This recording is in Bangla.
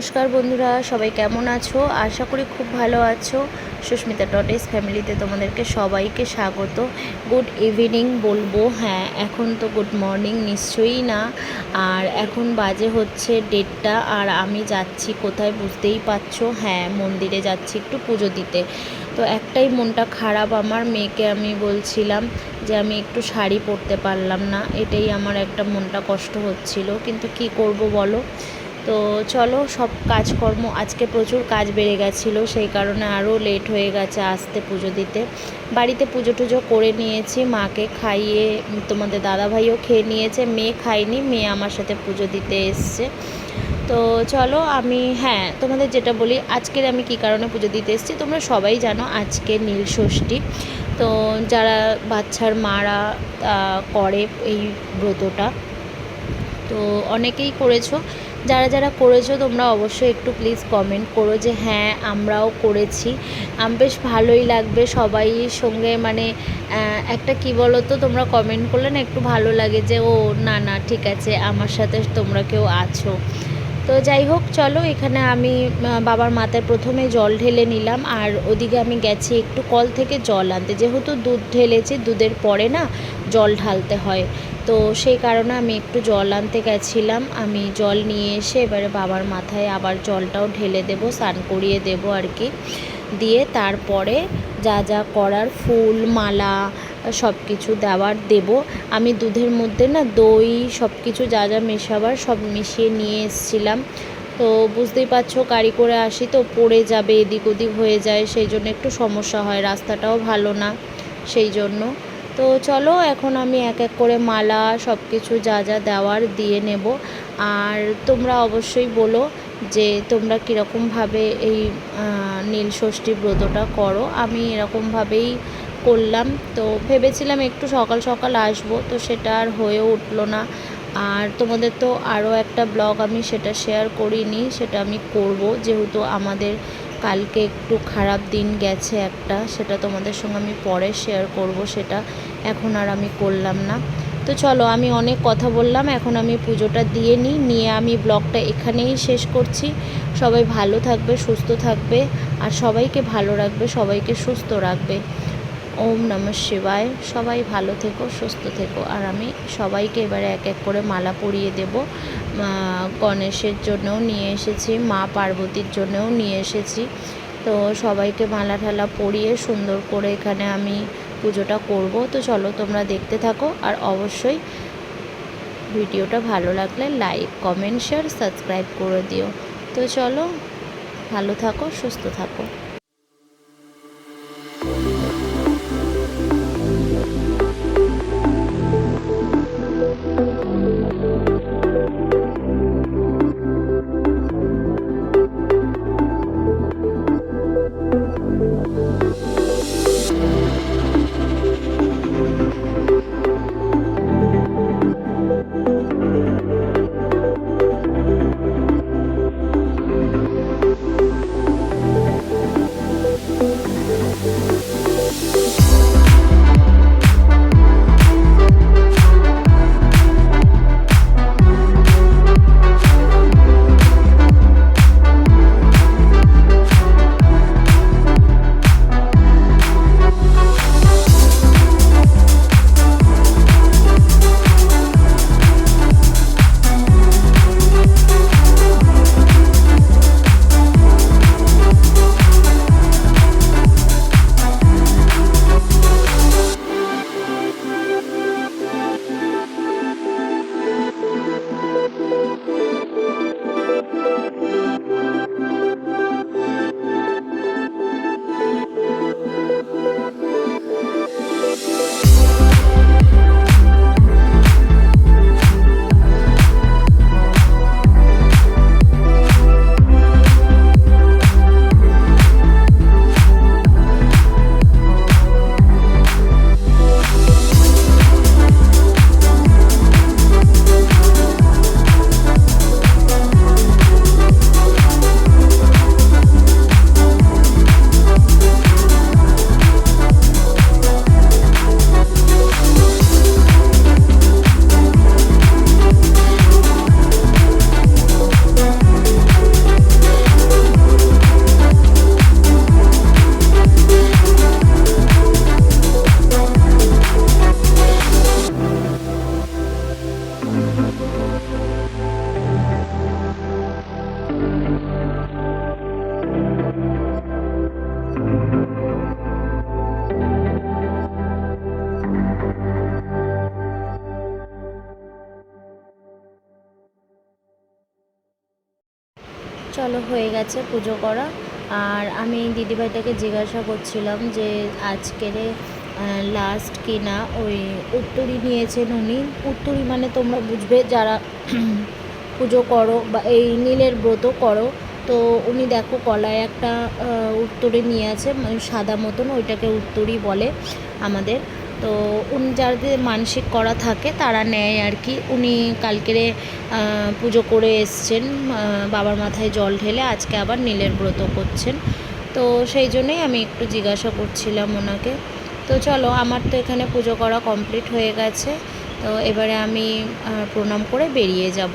নমস্কার বন্ধুরা, সবাই কেমন আছো? আশা করি খুব ভালো আছো। সুস্মিতা ডটেস ফ্যামিলিতে তোমাদেরকে সবাইকে স্বাগত। গুড ইভিনিং বলব হ্যাঁ এখন তো গুড মর্নিং নিশ্চয়ই না। আর এখন বাজে হচ্ছে ডেটটা আর আমি যাচ্ছি কোথায় বুঝতেই পারছ? হ্যাঁ মন্দিরে যাচ্ছি একটু পুজো দিতে। তো একটাই মনটা খারাপ আমার, মেয়েকে আমি বলছিলাম যে আমি একটু শাড়ি পরতে পারলাম না। এটাই আমার একটা মনটা কষ্ট হচ্ছিল। কিন্তু কি করব বলো? তো চলো, সব কাজকর্ম, আজকে প্রচুর কাজ বেড়ে গেছিল, সেই কারণে আরও লেট হয়ে গেছে আসতে পুজো দিতে। বাড়িতে পুজো টুজো করে নিয়েছি, মাকে খাইয়ে, তোমাদের দাদাভাইও খেয়ে নিয়েছে, মেয়ে খায়নি, মেয়ে আমার সাথে পুজো দিতে এসছে। তো চলো, আমি হ্যাঁ তোমাদের যেটা বলি, আজকের আমি কি কারণে পুজো দিতে এসেছি, তোমরা সবাই জানো আজকে নীল ষষ্ঠী। তো যারা বাচ্চার মারা করে এই ব্রতটা, তো অনেকেই করেছ। যারা যারা করেছ, তোমরা অবশ্যই একটু প্লিজ কমেন্ট করো যে হ্যাঁ আমরাও করেছি। বেশ ভালোই লাগবে সবাই সঙ্গে মানে একটা কি বলো তো তোমরা কমেন্ট করলে না একটু ভালো লাগে যে, ও, না না, ঠিক আছে, আমার সাথে তোমরা কেউ আছো। তো যাই হোক, চলো, এখানে আমি বাবার মাথায় প্রথমে জল ঢেলে নিলাম। আর ওদিকে আমি গেছি একটু কল থেকে জল আনতে। যেহেতু দুধ ঢেলেছি, দুধের পরে না জল ঢালতে হয়। তো সেই কারণে আমি একটু জল আনতে গেছিলাম। আমি জল নিয়ে এসে এবারে বাবার মাথায় আবার জলটাও ঢেলে দেবো, স্নান করিয়ে দেবো আর কি। দিয়ে তারপরে যা যা করার ফুল, মালা, সব কিছু দেওয়ার দেব। আমি দুধের মধ্যে না দই, সব কিছু যা যা মেশাবার সব মিশিয়ে নিয়ে এসেছিলাম। তো বুঝতেই পারছ গাড়ি করে আসি তো পড়ে যাবে, এদিক ওদিক হয়ে যায়, সেই জন্য একটু সমস্যা হয়, রাস্তাটাও ভালো না, সেই জন্য। তো চলো, এখন আমি এক এক করে মালা সব কিছু যা যা দেওয়ার দিয়ে নেব। আর তোমরা অবশ্যই বলো যে তোমরা কীরকমভাবে এই নীল ষষ্ঠী ব্রতটা করো। আমি এরকমভাবেই করলাম। তো ভেবেছিলাম একটু সকাল সকাল আসব, তো সেটা আর হয়ে উঠল না। আর তোমাদের তো আরও একটা ব্লগ আমি সেটা শেয়ার করিনি, সেটা আমি করব। যেহেতু আমাদের কালকে একটু খারাপ দিন গেছে একটা, সেটা তোমাদের সঙ্গে আমি পরে শেয়ার করব, সেটা এখন আর আমি করলাম না। তো চলো, আমি অনেক কথা বললাম, এখন আমি পুজোটা দিয়ে নিই, নিয়ে আমি ব্লগটা এখানেই শেষ করছি। সবাই ভালো থাকবে, সুস্থ থাকবে, আর সবাইকে ভালো রাখবে, সবাইকে সুস্থ রাখবে। ওম নমঃ শিবায়। সবাই ভালো থেকো, সুস্থ থেকো। আর আমি সবাইকে এবারে এক এক করে মালা পরিয়ে দেব। গণেশের জন্যও নিয়ে এসেছি, মা পার্বতীর জন্যও নিয়ে এসেছি। তো সবাইকে মালা ঠালা পরিয়ে সুন্দর করে এখানে আমি পুজোটা করব। তো চলো তোমরা দেখতে থাকো। আর অবশ্যই ভিডিওটা ভালো লাগলে লাইক, কমেন্ট, শেয়ার, সাবস্ক্রাইব করে দিও। তো চলো ভালো থাকো, সুস্থ থাকো। চলো হয়ে গেছে পুজো করা। আর আমি দিদিভাইটাকে জিজ্ঞাসা করছিলাম যে আজকের লাস্ট কিনা? ওই উত্তরী নিয়েছেন উনি। উত্তরী মানে তোমরা বুঝবে যারা পুজো করো বা এই নীলের ব্রত করো। তো উনি দেখো কলায় একটা উত্তরী নিয়ে আছে মানে সাদা মতন ওইটাকে উত্তরী বলে আমাদের। তো উনি যাদের মানসিক করা থাকে তারা নেয় আর কি। উনি কালকেরে পুজো করে এসছেন বাবার মাথায় জল ঢেলে আজকে আবার নীলের ব্রত করছেন। তো সেই জন্যই আমি একটু জিজ্ঞাসা করছিলাম ওনাকে। তো চলো, আমার তো এখানে পুজো করা কমপ্লিট হয়ে গেছে। তো এবারে আমি প্রণাম করে বেরিয়ে যাব।